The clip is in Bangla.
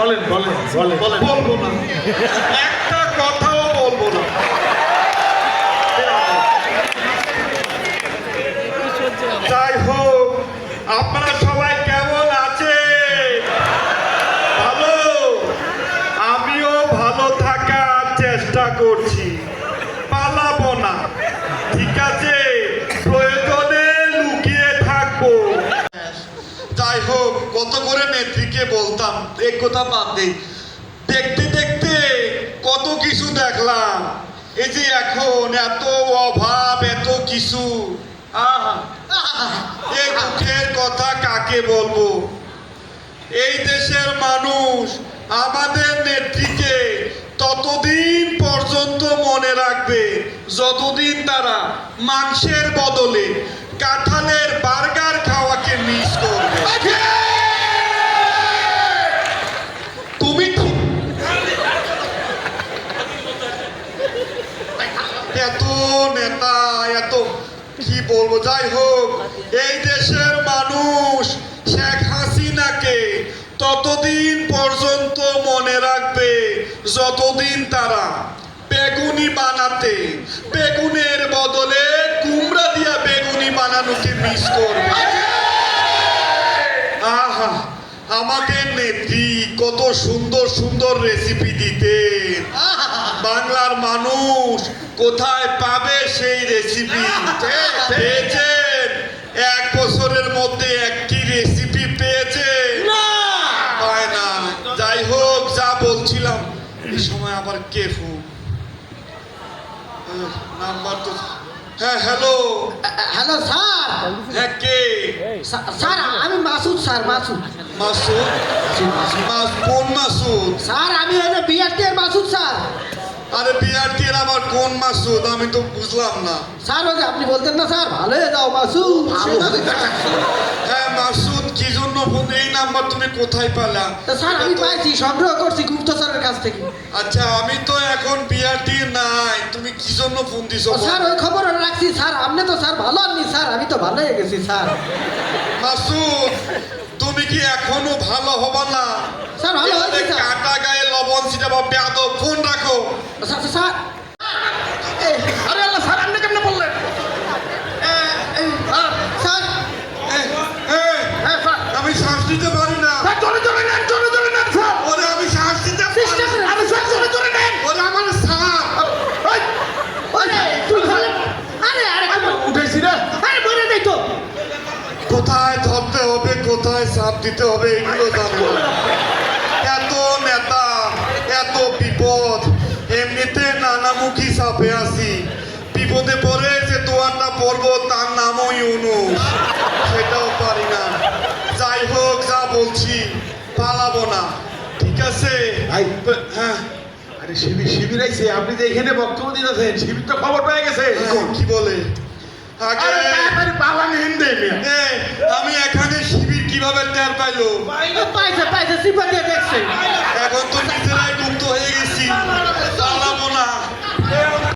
বলেন বলেন বলেন। বলব না। কাকে বলতাম? এক কথা বাদ দে দেখতে দেখতে কত কিছু দেখলাম। এই যে এখন এত অভাব, এত কিছু। এই দুঃখের কথা কাকে বলব? এই দেশের মানুষ আমাদের নেত্রীকে ততদিন পর্যন্ত মনে রাখবে, যতদিন তারা মাংসের বদলে কাঁঠালের বার্গার খাওয়াকে মিস করবে তুমি ঠিক এত নেতা, এত, কি বলব, যাই হোক, এই দেশের মানুষ শেখ হাসিনাকে ততদিন পর্যন্ত মনে রাখবে যতদিন তারা বেগুনি বানাতে, বেগুনের বদলে কুমড়া দিয়া বেগুনি বানানোকে মিস করবে। আহা আমাদের নেত্রী, কত সুন্দর সুন্দর রেসিপি দিতেন। বাংলার মানুষ কোথায় পাবে সেই রেসিপি পেয়েছেন। এক বছরের মধ্যে একটি রেসিপি পেয়েছে পায় না। যাই হোক যা বলছিলাম এই সময় আবার কে ফোন নাম্বার তো হ্যাঁ হ্যালো হ্যালো স্যার হ্যাঁ কে? স্যার, আমি মাসুদ স্যার মাসুদ। মাসুদ? মাস কোন মাসুদ? স্যার আমি বিআরটি এর মাসুদ স্যার আরে বিআরটি এর আবার কোন মাসুদ? আমি তো বুঝলাম না। স্যার যে আপনি বলতেন না স্যার ভালো হয়ে যাও মাসুদ। হ্যাঁ মাসুদ কি জন্য ফোন? এই নাম্বার তুমি কোথায় পেলা? স্যার আমি পাইছি সংগ্রহ করছি গুপ্ত স্যারের কাছ থেকে। আচ্ছা আমি তো এখন বিআরটি নাই। তুমি কি জন্য ফোন দিছো স্যার ওই খবর রাখছি স্যার। আপনি তো স্যার ভালো আননি স্যার। আমি তো ভালো হয়ে গেছি স্যার। মাসুদ তুমি কি এখনও ভালো হবা না? স্যার, ভালো হয়েছে। কাটা গায়ে লবণ ছিটাবা বেয়াদব ফোন রাখো। Sir sir. চাপ দিতে হবে এগুলো জানো না। এত নেতা এত বিপদ এমনিতে নানামুখী চাপে আছি। বিপদে পড়ে যে দোয়ারটা পড়ব তার নামও ইউনুস। সেটাও পারি না। যাই হোক যা বলছি পালাবো না। ঠিক আছে? হ্যাঁ। আরে শিবির শিবির আইছে। আপনি যে এখানে বক্তব্য দিতেছেন শিবির তো খবর পেয়ে গেছে। হ্যাঁ, কি বলে? আমি এখানে শিবির কীভাবে টের পাইলো পাইছে পাইছে সিপা দিয়ে দেখছে। এখন তো নিজেরাই মুক্ত হয়ে গেছি।